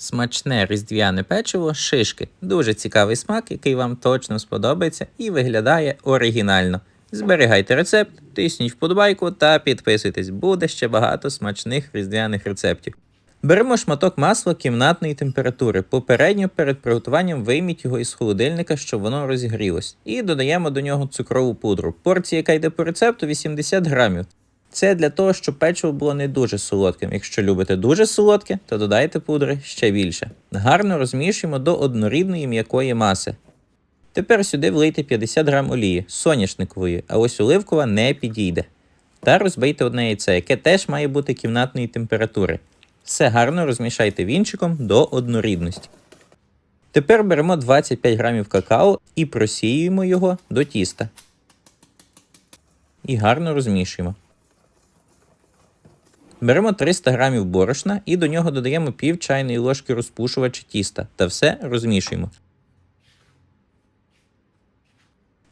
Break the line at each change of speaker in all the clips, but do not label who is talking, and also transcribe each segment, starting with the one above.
Смачне різдвяне печиво, шишки. Дуже цікавий смак, який вам точно сподобається і виглядає оригінально. Зберігайте рецепт, тисніть вподобайку та підписуйтесь, буде ще багато смачних різдвяних рецептів. Беремо шматок масла кімнатної температури. Попередньо перед приготуванням вийміть його із холодильника, щоб воно розігрілось. І додаємо до нього цукрову пудру. Порція, яка йде по рецепту, 80 грамів. Це для того, щоб печиво було не дуже солодким. Якщо любите дуже солодке, то додайте пудри ще більше. Гарно розмішуємо до однорідної м'якої маси. Тепер сюди влийте 50 грам олії соняшникової, а ось оливкова не підійде. Та розбийте одне яйце, яке теж має бути кімнатної температури. Все гарно розмішайте вінчиком до однорідності. Тепер беремо 25 грамів какао і просіюємо його до тіста. І гарно розмішуємо. Беремо 300 грамів борошна і до нього додаємо пів чайної ложки розпушувача тіста та все розмішуємо.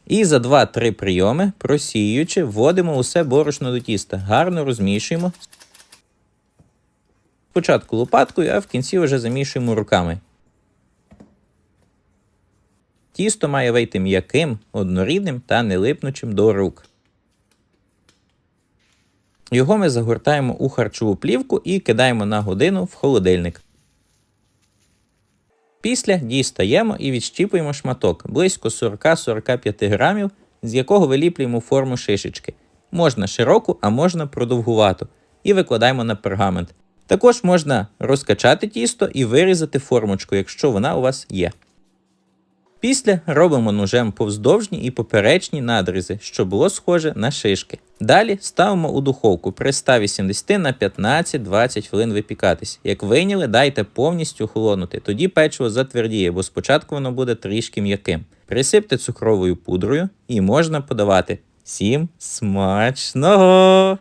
І за 2-3 прийоми, просіюючи, вводимо усе борошно до тіста. Гарно розмішуємо. Спочатку лопаткою, а в кінці вже замішуємо руками. Тісто має вийти м'яким, однорідним та не липнучим до рук. Його ми загортаємо у харчову плівку і кидаємо на годину в холодильник. Після дістаємо і відщіпуємо шматок близько 40-45 грамів, з якого виліплюємо форму шишечки. Можна широку, а можна продовгувату. І викладаємо на пергамент. Також можна розкачати тісто і вирізати формочку, якщо вона у вас є. Після робимо ножем повздовжні і поперечні надрізи, щоб було схоже на шишки. Далі ставимо у духовку при 180 на 15-20 хвилин випікатись. Як вийняли, дайте повністю холонути, тоді печиво затвердіє, бо спочатку воно буде трішки м'яким. Присипте цукровою пудрою і можна подавати. Всім смачного!